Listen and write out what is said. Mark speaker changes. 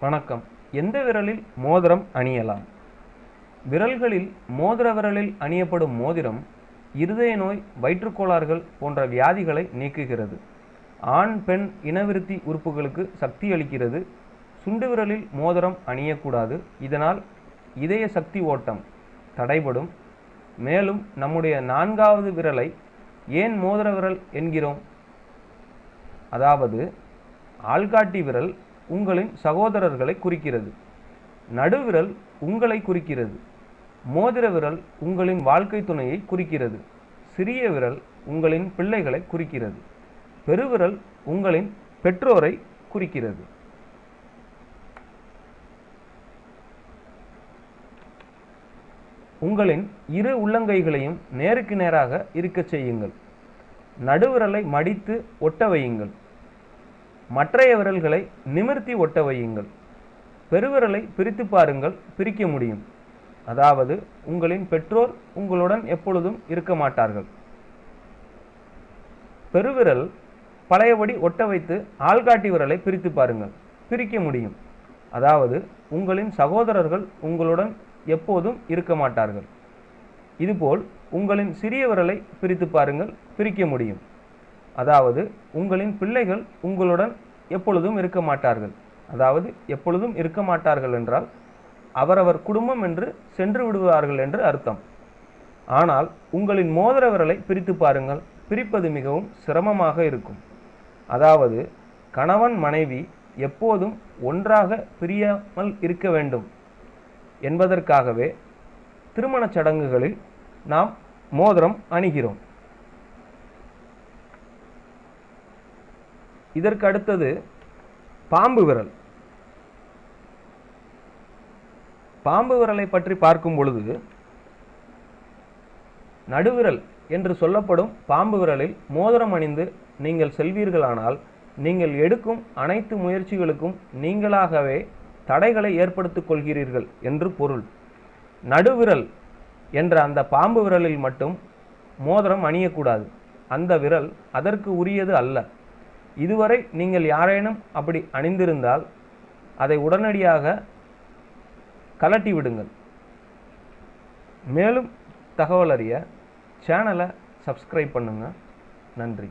Speaker 1: வணக்கம். எந்த விரலில் மோதிரம் அணியலாம்? விரல்களில் மோதிர விரலில் அணியப்படும் மோதிரம் இருதய நோய் வயிற்றுக்கோளாறுகள் போன்ற வியாதிகளை நீக்குகிறது. ஆண் பெண் இனவிருத்தி உறுப்புகளுக்கு சக்தி அளிக்கிறது. சுண்டு விரலில் மோதிரம் அணியக்கூடாது. இதனால் இதய சக்தி ஓட்டம் தடைபடும். மேலும் நம்முடைய நான்காவது விரலை ஏன் மோதிர விரல் என்கிறோம்? அதாவது ஆள்காட்டி விரல் உங்களின் சகோதரர்களை குறிக்கிறது. நடுவிரல் உங்களை குறிக்கிறது. மோதிர விரல் உங்களின் வாழ்க்கை துணையை குறிக்கிறது. சிறிய விரல் உங்களின் பிள்ளைகளை குறிக்கிறது. பெருவிரல் உங்களின் பெற்றோரை குறிக்கிறது. உங்களின் இரு உள்ளங்கைகளையும் நேருக்கு நேராக இருக்கச் செய்யுங்கள். நடுவிரலை மடித்து ஒட்ட வையுங்கள். மற்றைய விரல்களை நிமிர்த்தி ஒட்ட வையுங்கள். பெருவிரலை பிரித்து பாருங்கள் பிரிக்க முடியும். அதாவது உங்களின் பெற்றோர் உங்களுடன் எப்பொழுதும் இருக்க மாட்டார்கள். பெருவிரல் பழையபடி ஒட்ட வைத்து ஆள்காட்டி விரலை பிரித்து பாருங்கள் பிரிக்க முடியும். அதாவது உங்களின் சகோதரர்கள் உங்களுடன் எப்போதும் இருக்க மாட்டார்கள். இதுபோல் உங்களின் சிறிய விரலை பிரித்து பாருங்கள் பிரிக்க முடியும். அதாவது உங்களின் பிள்ளைகள் உங்களுடன் எப்பொழுதும் இருக்க மாட்டார்கள். அதாவது எப்பொழுதும் இருக்க மாட்டார்கள் என்றால் அவரவர் குடும்பம் என்று சென்று விடுவார்கள் என்று அர்த்தம். ஆனால் உங்களின் மோதிர விரலை பிரித்து பாருங்கள். பிரிப்பது மிகவும் சிரமமாக இருக்கும். அதாவது கணவன் மனைவி எப்போதும் ஒன்றாக பிரியாமல் இருக்க வேண்டும் என்பதற்காகவே திருமணச் சடங்குகளில் நாம் மோதிரம் அணிகிறோம். இதற்கு அடுத்தது பாம்பு விரல். பாம்பு விரலை பற்றி பார்க்கும் பொழுது நடுவிரல் என்று சொல்லப்படும் பாம்பு விரலில் மோதிரம் அணிந்து நீங்கள் செல்வீர்களானால் நீங்கள் எடுக்கும் அனைத்து முயற்சிகளுக்கும் நீங்களாகவே தடைகளை ஏற்படுத்திக் கொள்கிறீர்கள் என்று பொருள். நடுவிரல் என்ற அந்த பாம்பு விரலில் மட்டும் மோதிரம் அணியக்கூடாது. அந்த விரல் அதற்கு உரியது அல்ல. இதுவரை நீங்கள் யாரேனும் அப்படி அணிந்திருந்தால் அதை உடனடியாக கலட்டி விடுங்கள். மேலும் தகவல் அறிய சேனலை சப்ஸ்கிரைப் பண்ணுங்கள் நன்றி.